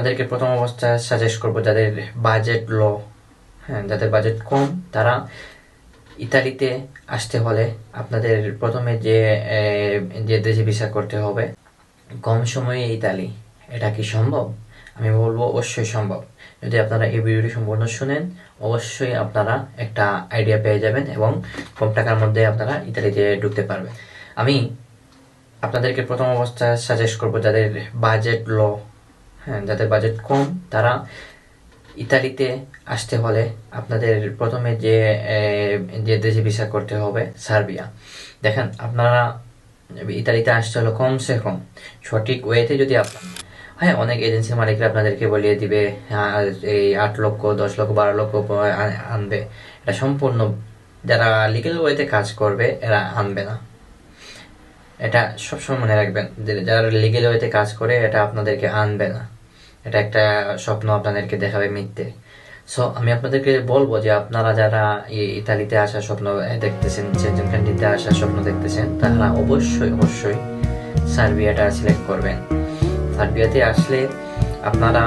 তাদেরকে প্রথম অবস্থায় সাজেস্ট করব যাদের বাজেট লো হ্যাঁ যাদের বাজেট কম, তারা ইতালিতে আসতে হলে আপনাদের প্রথমে যে যে দেশে ভিসা করতে হবে, কম সময়ে ইতালি। এটা কি সম্ভব? আমি বলব অবশ্যই সম্ভব। যদি আপনারা এই ভিডিওটি সম্পূর্ণ শুনেন, অবশ্যই আপনারা একটা আইডিয়া পেয়ে যাবেন এবং কম টাকার মধ্যে আপনারা ইতালিতে ঢুকতে পারবেন। আমি আপনাদেরকে প্রথম অবস্থায় সাজেস্ট করব যাদের বাজেট লো হ্যাঁ যাদের বাজেট কম তারা ইতালিতে আসতে হলে আপনাদের প্রথমে যে যে দেশে ভিসা করতে হবে সার্বিয়া। দেখেন আপনারা ইতালিতে আসতে হলে কমসে কম সঠিক ওয়েতে যদি আপনার হ্যাঁ অনেক এজেন্সির মালিকরা আপনাদেরকে বলিয়ে দিবে হ্যাঁ, এই আট লক্ষ দশ লক্ষ বারো লক্ষ আনবে। এটা সম্পূর্ণ যারা লিগেল ওয়েতে কাজ করবে এরা আনবে না। এটা সবসময় মনে রাখবেন যে যারা লিগেল ওয়েতে কাজ করে, এটা আপনাদেরকে আনবে না। এটা একটা স্বপ্ন আপনাদেরকে দেখাবে মিথ্যে। সো আমি আপনাদেরকে বলব যে আপনারা যারা ইতালিতে আসার স্বপ্ন দেখতেছেন চেঞ্জন কান্ট্রিতে আসার স্বপ্ন দেখতেছেন, তারা অবশ্যই অবশ্যই সার্বিয়াটা সিলেক্ট করবেন। সার্বিয়াতে আসলে আপনারা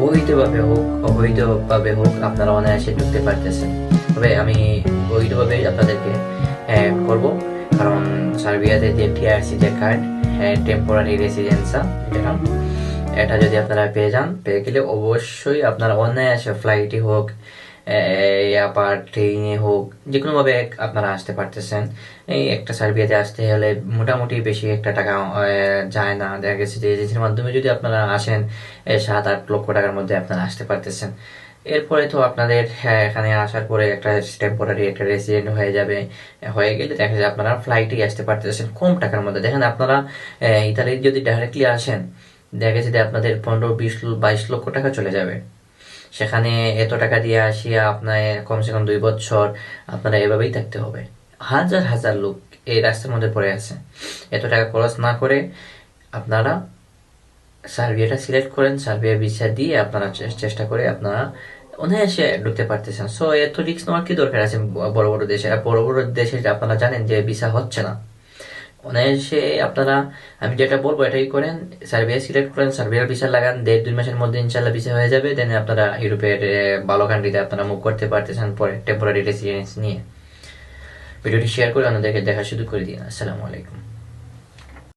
বৈধভাবে হোক, অবৈধভাবে হোক, আপনারা অনায়াসে ঢুকতে পারতেছেন। তবে আমি বৈধভাবে আপনাদেরকে করব। কারণ সার্বিয়াতে যে টিআরসি যে কার্ড টেম্পোরারি রেসিডেন্সা যেটা এটা যদি আপনারা পেয়ে যান, পেয়ে গেলে অবশ্যই আপনারা অনায়াসে ফ্লাইটে হোক আবার ট্রেনে হোক যে কোনোভাবে আপনারা আসতে পারতেছেন। এই একটা সার্বিয়াতে আসতে হলে মোটামুটি বেশি একটা টাকা যায় না। দেখা গেছে যে এজেন্সির মাধ্যমে যদি আপনারা আসেন সাত আট লক্ষ টাকার মধ্যে আপনারা আসতে পারতেছেন। এরপরে তো আপনাদের হ্যাঁ, এখানে আসার পরে একটা টেম্পোরারি একটা রেসিডেন্ট হয়ে যাবে। হয়ে গেলে দেখা যায় আপনারা ফ্লাইটেই আসতে পারতেছেন কম টাকার মধ্যে। দেখেন আপনারা আহ, ইতালি যদি ডাইরেক্টলি আসেন দেখা গেছে যে আপনাদের পনেরো বিশ বাইশ লক্ষ টাকা চলে যাবে। সেখানে এত টাকা দিয়ে আসিয়া আপনার কমসে কম দুই বছর আপনারা এভাবেই থাকতে হবে। হাজার হাজার লোক এই রাস্তার মধ্যে পড়ে আছে। এত টাকা খরচ না করে আপনারা সার্বিয়াটা সিলেক্ট করেন সার্বিয়া ভিসা দিয়ে আপনারা চেষ্টা করে আপনারা অনায়াসে ঢুকতে পারতেছেন। সো এত রিস্ক নেওয়ার কি দরকার আছে বড় বড় দেশে? বড় বড় দেশে আপনারা জানেন যে ভিসা হচ্ছে না। অনায়াসে আপনারা, আমি যেটা বলব এটাই করেন সার্বিয়া সিলেক্ট করেন সার্বিয়ার ভিসা লাগান, দেড় দুই মাসের মধ্যে ইনশাল্লাহ ভিসা হয়ে যাবে দেন আপনারা ইউরোপের ভালো কান্ট্রিতে আপনারা মুভ করতে পারতেছেন পরে টেম্পোরারি রেসিডেন্স নিয়ে। ভিডিওটি শেয়ার করে অন্যদেরকে দেখা শুরু করে দিন। আসসালামু আলাইকুম।